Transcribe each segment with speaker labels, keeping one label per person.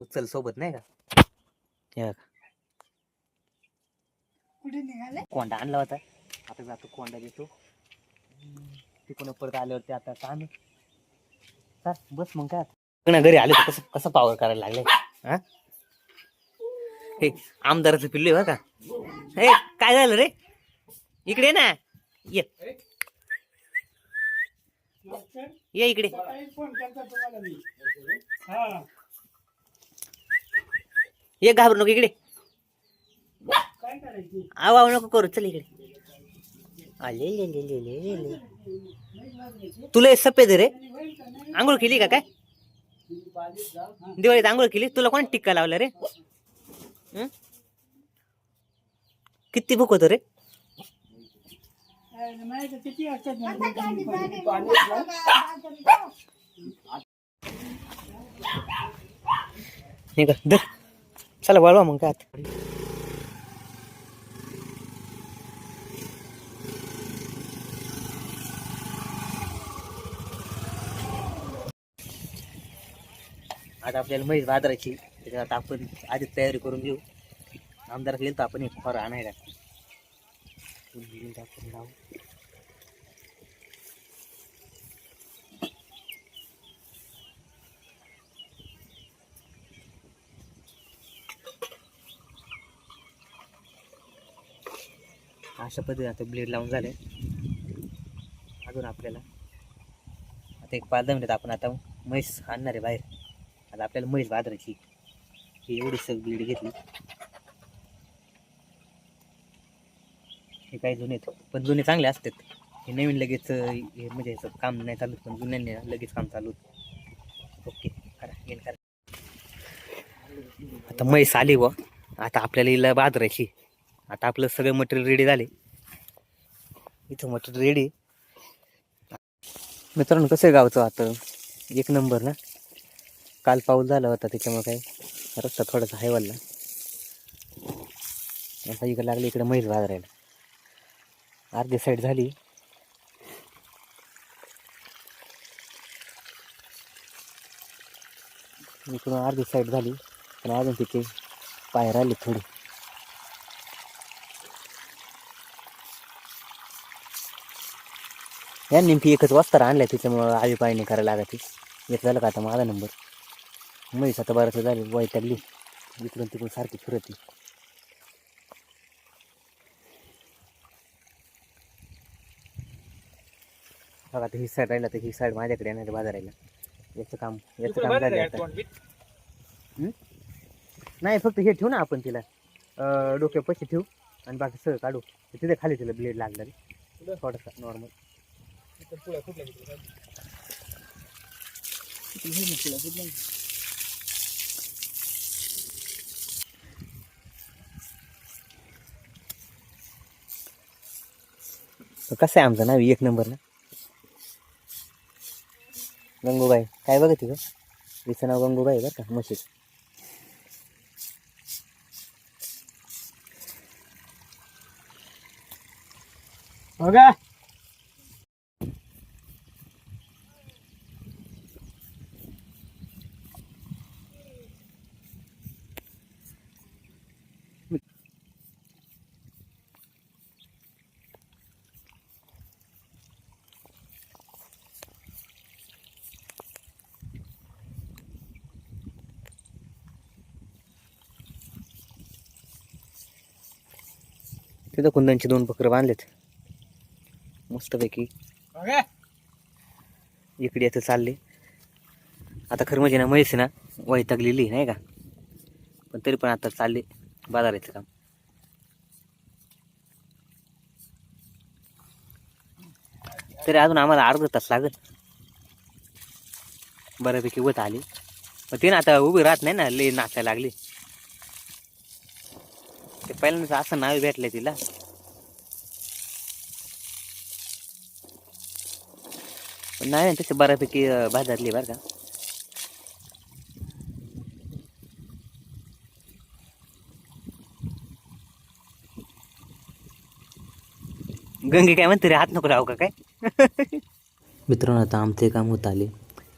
Speaker 1: उचल सोबत नाही का? हे बघ.
Speaker 2: कुठे निघाले?
Speaker 1: कोंडा आणला होता. आता जातो कोंडा देतो. तिकडून परत आल्यावरती आता काम आहे. चल बस मग काय आता. पुन्हा घरी आले तर कसं कसं पावर करायला लागले? हा? हे आमदाराचं पिल्लू आहे बरं का? हे काय झालं रे? इकडे ये ना. ये. ये इकडे.
Speaker 2: सकाळी फोन केलता तुम्हाला मी. हा.
Speaker 1: ये घाबरू नको इकडे.
Speaker 2: काय
Speaker 1: आव आव नको करू चल इकडे. आले ले ले ले ले ले ले तुला हे सफेद रे. आंघोळ केली का काय? दिवाळीत आंघोळ केली तुला कोण टिक्का लावला रे? हं? किती भूक होतं रे? हे का धर. चला वळवा मग काय आता. आपल्याला म्हैस बाजाराची त्याच्यात आता आपण आधीच तयारी करून घेऊ. आमदार येईल तर आपण एक फॉर आणायला. अशा पद्धतीने आता ब्लेड लावून झाले. अजून आपल्याला. आता एक पाच दहा मिनिटात आपण आता म्हैस आणणार आहे बाहेर. आता आपल्याला म्हैस बाजाराची ही एवढी सग ब्लेड घेतली. हे काही जुने आहेत. पण जुने चांगले असतात. हे नवीन लगेच हे म्हणजे ह्याचं काम नाही चालू पण जुन्यांनी लगेच काम चालू ओके करा येईन करा. आता म्हैस आली व आता आपल्याला हिला बाजाराची आता आपलं सगळं मटेरियल रेडी झाले. इथं मटेरियल रेडी मित्रांनो कसं गावचं आता एक नंबर ना? काल पाऊस झाला होता त्याच्यामुळे काय? रस्ता थोडासा हायवाला आता इकडे लागले इकडे म्हैस बाजारायला. अर्धी साईड झाली. इकडून अर्धी साईड झाली पण अजून तिथे पाय राहिले थोडी. या नेमकी एकच वाजता आणल्या त्याच्यामुळं आधी पाणी करायला लागते एक झालं का आता माझा नंबर? म्हैस आता बराच झाली वैतागली इकडून तिकडून सारखी फिरती. बघा आता ही साईड राहिला तर ही साईड माझ्याकडे येणार बाजाराला. याचं काम याचं काम झालं आता. हं? नाही फक्त हे ठेवू ना आपण तिला. अं, डोक्या पैसे ठेवू आणि बाकी सगळं काढू. तिथे खाली तिला ब्लेड लागला रे थोडासा नॉर्मल कसं आहे आमचं नाव? एक नंबर ना? गंगूबाई. काय बघा तिथं तिचं नाव गंगूबाई बरं का? मशीद.
Speaker 2: बघा.
Speaker 1: तिथं कुंदनची दोन बकरं बांधलेत. मस्तपैकी. इकडे आता चालले. आता खरं म्हणजे ना म्हैस ना वैतागलेली नाही का? पण तरी पण आता चालले बाजाराचं काम. तरी अजून आम्हाला अर्धा तास लागेल. बऱ्यापैकी वत आली. पण ते ना आता उभी राहत नाही ना लई नाचायला लागली. पहिल्यांदाच असं नाव भेटलंय तिला. नाही तसे बऱ्यापैकी अं, बाजारली बरं का. गंगे काय म्हणते रे हात नको राहू का काय? मित्रांनो आता आमचे काम होत आले.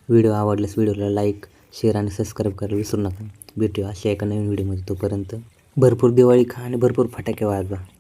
Speaker 1: व्हिडिओ आवडल्यास व्हिडिओला लाईक शेअर आणि सबस्क्राईब करायला विसरू नका. भेटूया अशा एका नवीन व्हिडिओमध्ये तोपर्यंत. भरपूर दिवाळी खा आणि भरपूर फटाके वाजवा.